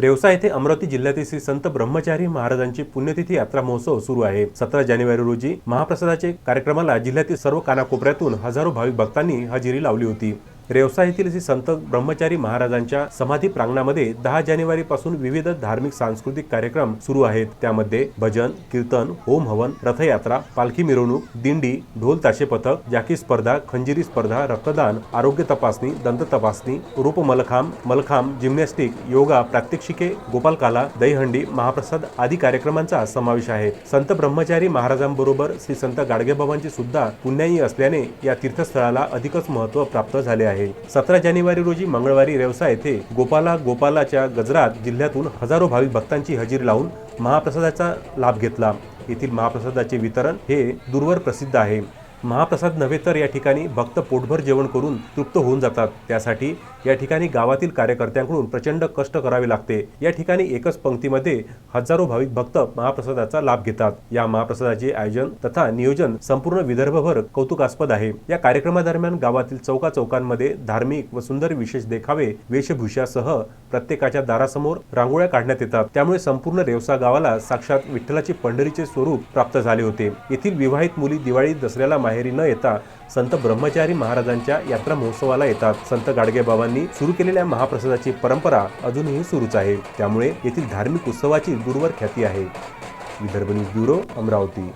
रेवसा येथे अमरावती जिल्ह्यातील श्री संत ब्रह्मचारी महाराजांची पुण्यतिथी यात्रा महोत्सव सुरू आहे. सतरा जानेवारी रोजी महाप्रसादाचे कार्यक्रमाला जिल्ह्यातील सर्व कानाकोपऱ्यातून हजारो भाविक भक्तांनी हजेरी लावली होती. रेवसा येथील श्री संत ब्रह्मचारी महाराजांच्या समाधी प्रांगणामध्ये दहा जानेवारी पासून विविध धार्मिक सांस्कृतिक कार्यक्रम सुरू आहेत. त्यामध्ये भजन कीर्तन होम हवन रथयात्रा पालखी मिरवणूक दिंडी ढोल ताशे पथक जाकी स्पर्धा खंजिरी स्पर्धा रक्तदान आरोग्य तपासणी दंत तपासणी रूप मलखांब मलखांब जिम्नॅस्टिक योगा प्रात्यक्षिके गोपालकाला दहीहंडी महाप्रसाद आदी कार्यक्रमांचा समावेश आहे. संत ब्रह्मचारी महाराजांबरोबर श्री संत गाडगेबाबांची सुद्धा पुण्याई असल्याने या तीर्थस्थळाला अधिकच महत्त्व प्राप्त झाले आहे. आहे. सतरा जानेवारी रोजी मंगळवारी रेवसा येथे गोपाला गोपालाच्या गजरात जिल्ह्यातून हजारो भाविक भक्तांची हजेरी लावून महाप्रसादाचा लाभ घेतला. येथील महाप्रसादाचे वितरण हे दूरवर प्रसिद्ध आहे. महाप्रसाद नव्हे तर या ठिकाणी भक्त पोटभर जेवण करून तृप्त होऊन जातात. त्यासाठी या ठिकाणी गावातील कार्यकर्त्यांकडून प्रचंड कष्ट करावे लागते. या ठिकाणी एकच पंक्तीमध्ये हजारो भाविक भक्त महाप्रसादाचा लाभ घेतात. या महाप्रसादाचे आयोजन तथा नियोजन संपूर्ण विदर्भभर कौतुकास्पद आहे. या कार्यक्रमादरम्यान गावातील चौका चौकांमध्ये धार्मिक व सुंदर विशेष देखावे वेशभूषासह प्रत्येकाच्या दारासमोर रांगोळ्या काढण्यात येतात. त्यामुळे संपूर्ण रेवसा गावाला साक्षात विठ्ठलाचे पंढरीचे स्वरूप प्राप्त झाले होते. येथील विवाहित मुली दिवाळी दसऱ्याला माहेरी न येता संत ब्रह्मचारी महाराजांच्या यात्रा महोत्सवाला येतात. संत गाडगेबाबांनी सुरू केलेल्या महाप्रसादाची परंपरा अजूनही सुरूच आहे. त्यामुळे येथील धार्मिक उत्सवाची दूरवर ख्याती आहे. Vidarbha news bureau Amravati.